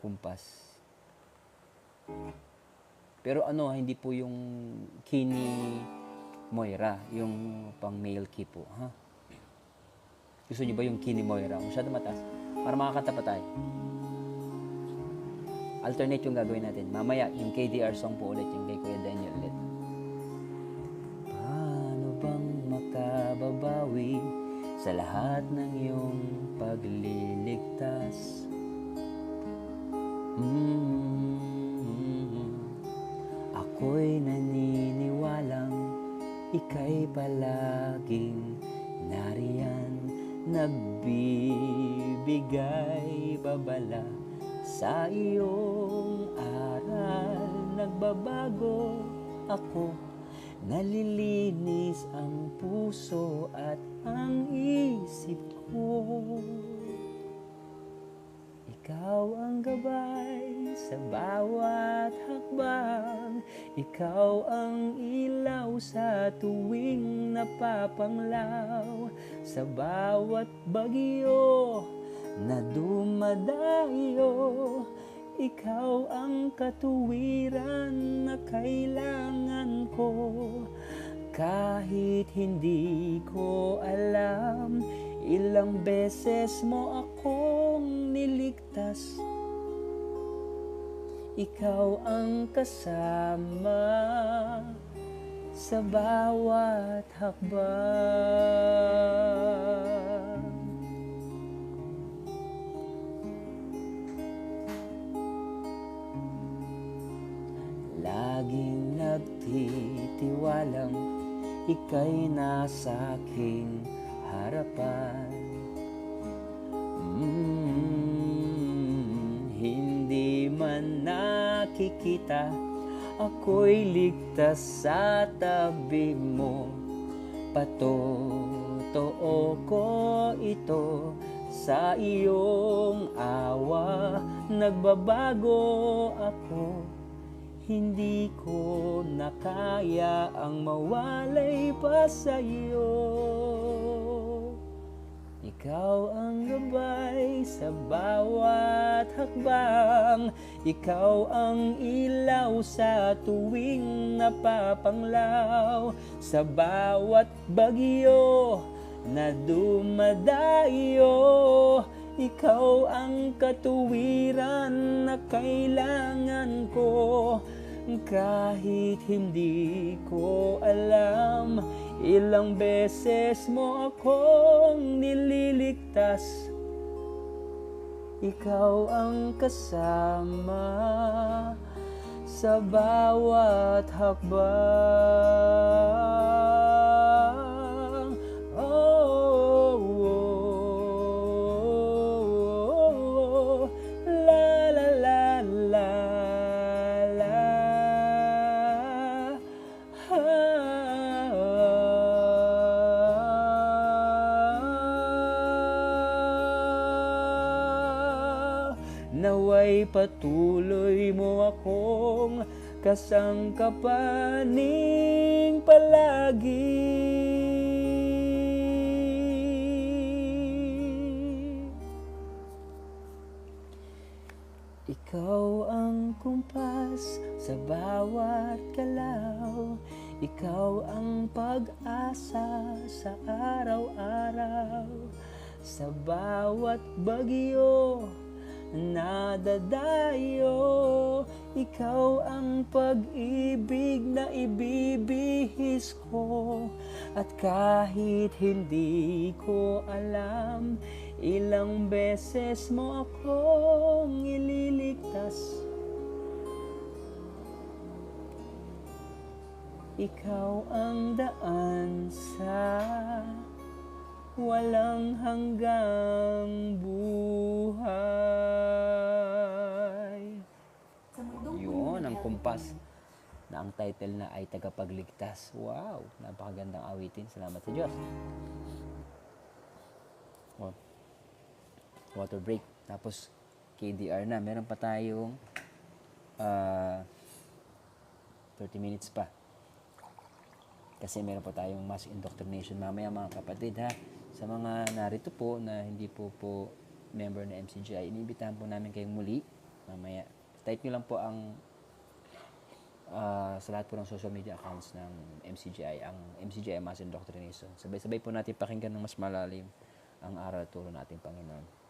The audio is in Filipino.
kumpas. Pero ano, hindi po yung key Moira, yung pang male key po, ha? Gusto niyo ba yung key Moira? Masyado mataas. Para makakanta pa tayo. Alternate yung gagawin natin. Mamaya, yung KDR song po ulit, yung kay Kuya Daniel ulit. Paano bang makababawi sa lahat ng iyong pagliligtas? Mm, ako'y naniniwalang ika'y palaging nariyan Nagbibigay babala sa iyong aral. Nagbabago ako Nalilinis ang puso at ang isip ko. Ikaw ang gabay sa bawat hakbang. Ikaw ang ilaw sa tuwing napapanglaw. Sa bawat bagyo na dumadayo Ikaw ang katuwiran na kailangan ko. Kahit hindi ko alam Ilang beses mo akong niligtas Ikaw ang kasama sa bawat hakbang. Laging nagtitiwalang ika'y nasa aking harapan nakikita. Ako'y ligtas sa tabi mo. Patotoo ko ito Sa iyong awa. Nagbabago ako. Hindi ko na kaya ang mawalay pa sa iyo. Ikaw ang gabay sa bawat hakbang Ikaw ang ilaw sa tuwing napapanglaw. Sa bawat bagyo na dumadayo Ikaw ang katuwiran na kailangan ko. Kahit hindi ko alam Ilang beses mo akong nililigtas Ikaw ang kasama sa bawat hakbang Naway patuloy mo akong kasangkapaning palagi. Ikaw ang kumpas sa bawat galaw Ikaw ang pag-asa sa araw-araw Sa bawat bagyo na dadayo Ikaw ang pag-ibig na ibibihis ko. At kahit hindi ko alam Ilang beses mo akong ililigtas. Ikaw ang daan sa walang hanggang buhay. Yun, ang kumpas na ang title na ay Tagapagligtas. Wow, napakagandang awitin. Salamat sa Diyos. Wow. Water break. Tapos, KDR na. Meron pa tayong ah, 30 minutes pa. Kasi meron pa tayong mass indoctrination mamaya mga kapatid ha. Sa mga narito po na hindi po po member ng MCGI, inibitahan po namin kayong muli mamaya. Type nyo lang po ang ah, sa lahat po ng social media accounts ng MCGI, ang MCGI Mass Indoctrination. Sabay-sabay po natin pakinggan ng mas malalim ang aral turo nating Panginoon.